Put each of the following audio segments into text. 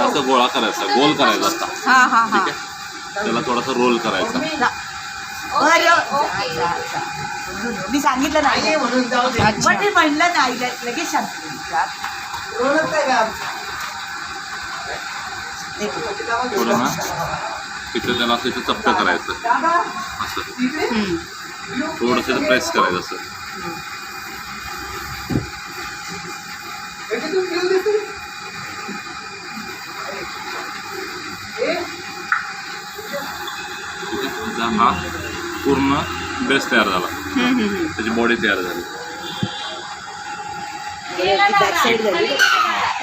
असं गोळा करायचा गोल करायचा असा हा हा हा. ठीक आहे? त्याला थोडासा रोल करायचा. मी सांगितलं नाही. पण ते म्हणलं नाही लगेच शांत ते बघ. थोडं ना तिथे त्याला असं चपटं करायचं. असं. थोडंसं प्रेस करायचं असं. बेस तयार झाला. हम्म, हम्म, हम्म. त्याची बॉडी तयार झाली.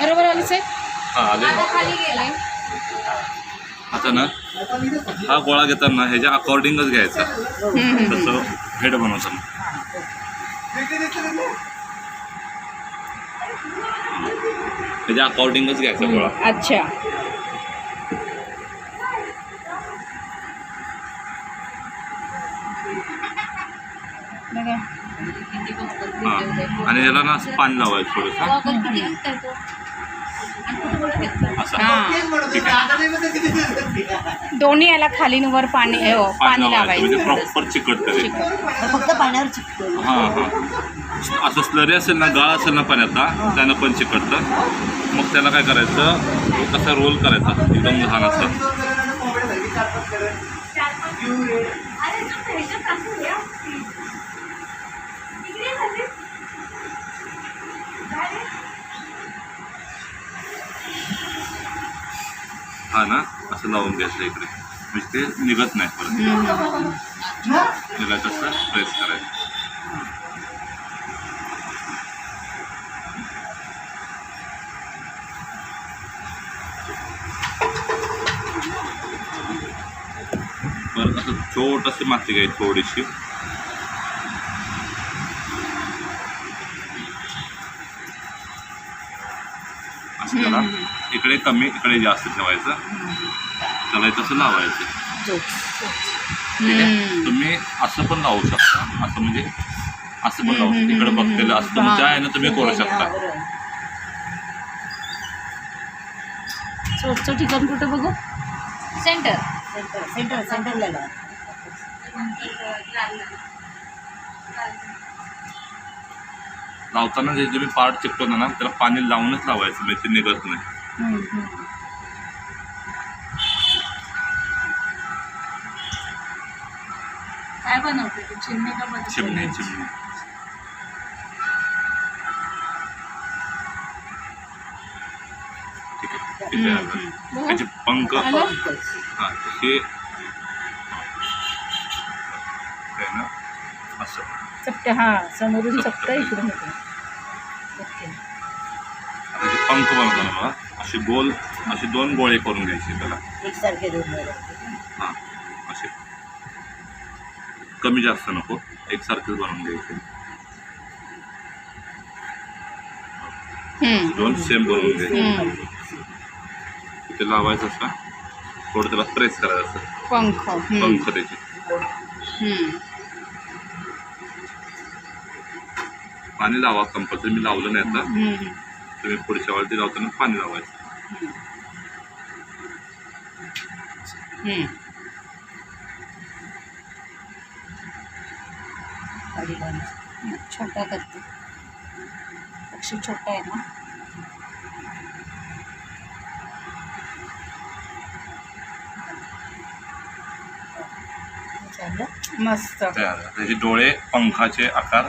बरोबर आली साहेब हा आले. आता ना हा गोळा घेताना ह्याच्या अकॉर्डिंगच घ्यायचा. तसं हेड बनवताना. ह्याच्या अकॉर्डिंगच घ्यायचा गोळा. अच्छा. हा. आणि याला ना असं पाणी लावायचं थोडंसं. असं. हा. ठीक आहे. दोन्ही याला खालीन वर पाणी हे हो, पाणी पाणी लावायचं. म्हणजे लावायचं प्रॉपर चिकट. करेल फक्त पाण्यावर चिकटतो हां हां. असं स्लरी असेल ना गाळ असेल ना पाण्यात त्यानं पण चिकटतं. मग त्याला काय करायचं? कसा रोल करायचा. एकदम लहान असं अरे तू ह्याच्यात टाकून या. इकडे खाली. काय रे? हा ना असं लावून घ्यायचं इकडे. म्हणजे ते निघत नाही परत. निघायचं असं प्रेस करायचं. परत असं छोटंसं माती घ्यायची थोडीशी. असं त्याला इकडे कमी इकडे जास्त ठेवायचं. त्याला तसं लावायचं. ठीक आहे? तुम्ही असं पण लावू शकता. असं म्हणजे असं पण लावू शकता. इकडे बघतेलं असं तुमच्या आहे ना तुम्ही करू शकता. ठिकाण कुठं बघू? सेंटर. सेंटर सेंटर सेंटरला लाव. लावताना जे तुम्ही पार्ट चिकटवतो ना त्याला पाणी लावूनच लावायचं म्हणजे ते निघत नाही. काय बनवते तू चिमणी का बनवते? चिमणी ठीक आहे. त्याचे पंख? हा हे हे ना? असं. हा समोरून इकडून ओके. हे पंख बनवताना बघा. असे गोल असे दोन गोळे करून घ्यायचे त्याला. एकसारखे दोन वेळा. हां असे. कमी जास्त नको. एकसारखेच बनवून घ्यायचे. दोन सेम बनवून घ्यायचे. तिथे लावायचं असं. थोडं त्याला प्रेस करायचं पंख. पंख त्याचे. पाणी लावा कंपल्सरी मी लावलं नाही आता. तुम्ही पुढच्या वेळी लावताना पाणी लावायचं. खाली लावून. छोटा करते पक्षी छोटा आहे ना. मस्त. त्याचे डोळे पंखाचे आकार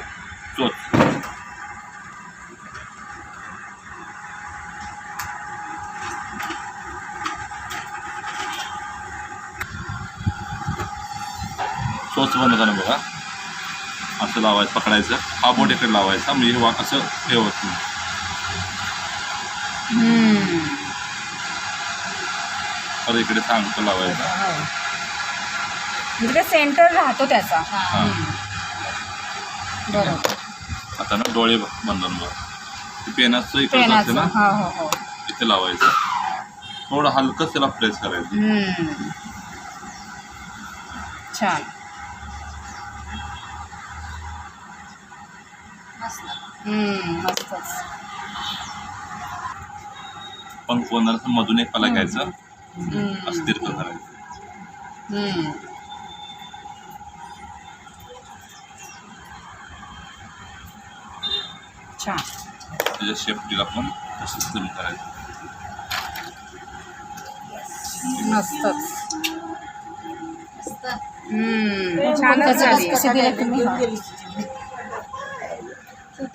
चोच चोच बनवताना बघा. असं लावायचं पकडायचं. हा बोट इकडे लावायचा. म्हणजे हे वा असं हे होत नाही. हम्म. परत इकडे सांगतो लावायचा. हो. म्हणजे ते सेंटर राहतो त्याचा. हां. बरोबर. आता ना डोळे बंधन बघा. ते पेनाचं इकडे असते पेनाचं. ना. हो हो हो. इथे लावायचं. थोडं हलकंच त्याला प्रेस करायचं. हम्म. छान. मस्तच पण कोणाला मधून एक पाला घ्यायचं हम्म, असं तिरकं करायचं हम्म. छान. त्याच्या शेपटीला पण तसंच कमी करायचं. मस्तच हम्म, छान झाली. तुम्ही?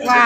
वा